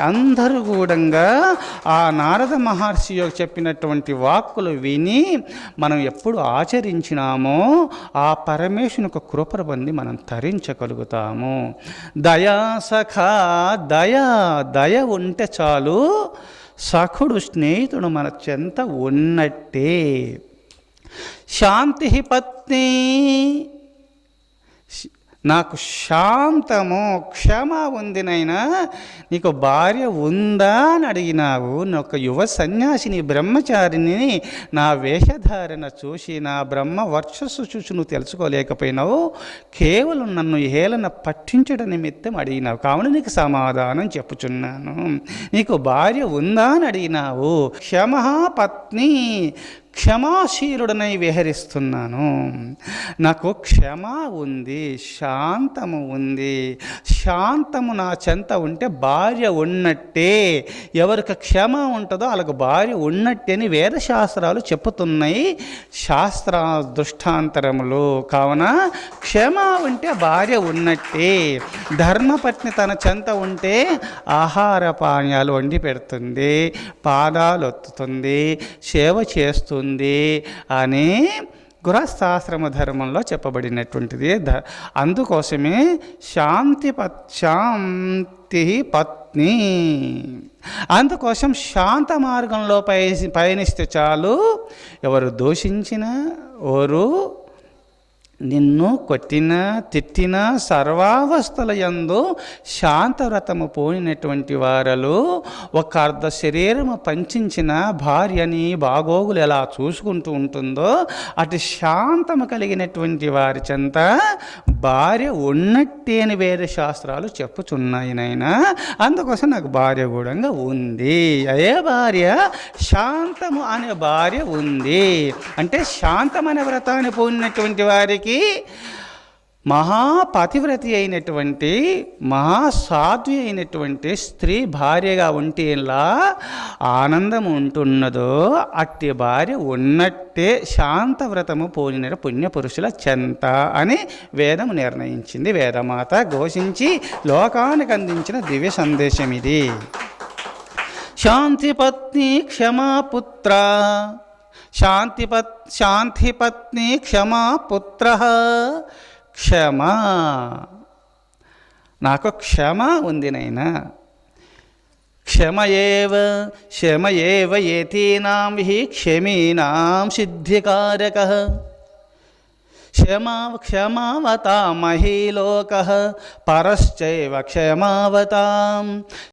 అందరూ కూడంగా ఆ నారద మహర్షి యొక్క చెప్పినటువంటి వాక్కులు విని మనం ఎప్పుడు ఆచరించినామో ఆ పరమేశ్వరుని యొక్క కృపర పొంది మనం తరించగలుగుతాము. దయా సఖా దయ దయ ఉంటే చాలు. సఖుడు స్నేహితుడు మన చెంత ఉన్నట్టే. శాంతి పత్ని. నాకు శాంతము క్షమ ఉందినైనా నీకు భార్య ఉందా అని అడిగినావు. ఒక యువ సన్యాసిని బ్రహ్మచారిని నా వేషధారణ చూసి నా బ్రహ్మ వర్చస్సు చూసి నువ్వు తెలుసుకోలేకపోయినావు. కేవలం నన్ను హేళన పట్టించడం నిమిత్తం అడిగినావు. కావున నీకు సమాధానం చెప్పుచున్నాను. నీకు భార్య ఉందా అని అడిగినావు. క్షమ పత్ని క్షమాశీలుడనై విహరిస్తున్నాను. నాకు క్షమ ఉంది శాంతము ఉంది శాంతము నా చెంత ఉంటే భార్య ఉన్నట్టే. ఎవరికి క్షమ ఉంటుందో వాళ్ళకు భార్య ఉన్నట్టే అని వేదశాస్త్రాలు చెప్పుతున్నాయి. శాస్త్ర దృష్టాంతరములు. కావున క్షమ ఉంటే భార్య ఉన్నట్టే. ధర్మపత్ని తన చెంత ఉంటే ఆహార పానీయాలు వండి పెడుతుంది పాదాలు ఒత్తుతుంది సేవ చేస్తుంది అని గృహస్థాశ్రమ ధర్మంలో చెప్పబడినటువంటిది అందుకోసమే శాంతి పత్ శాంతి పత్ని. అందుకోసం శాంత మార్గంలో పయ పయనిస్తే చాలు. ఎవరు దూషించినా ఎవరు నిన్ను కొట్టిన తిట్టిన సర్వావస్థల యందు శాంతవ్రతము పోయినటువంటి వారలు ఒక అర్ధ శరీరము పంచించిన భార్యని బాగోగులు ఎలా చూసుకుంటూ ఉంటుందో అటు శాంతము కలిగినటువంటి వారి చెంత భార్య ఉన్నట్టే అని వేరే శాస్త్రాలు చెప్పుచున్నాయి నాయన. అందుకోసం నాకు భార్య కూడా ఉంది. అదే భార్య శాంతము అనే భార్య ఉంది. అంటే శాంతమనే వ్రతాన్ని పోయినటువంటి వారికి మహాపతివ్రతి అయినటువంటి మహాసాధ్వి అయినటువంటి స్త్రీ భార్యగా ఉంటే ఎలా ఆనందం ఉంటున్నదో అట్టి భార్య ఉన్నట్టే శాంతవ్రతము పోలిన పుణ్యపురుషుల చెంత అని వేదం నిర్ణయించింది. వేదమాత ఘోషించి లోకానికి అందించిన దివ్య సందేశం ఇది శాంతిపత్ని క్షమాపుత్ర శాంతిపత్ శాంతిపత్ని క్షమా పుత్ర. క్షమ. నాకు క్షమ ఉంది నైనా. క్షమయేవ క్షమయేవ ఏతీనాం హి క్షమీనాం సిద్ధికారక. క్షమా క్షమావతామహీలోక. పరశ్చైవ క్షమావతాం.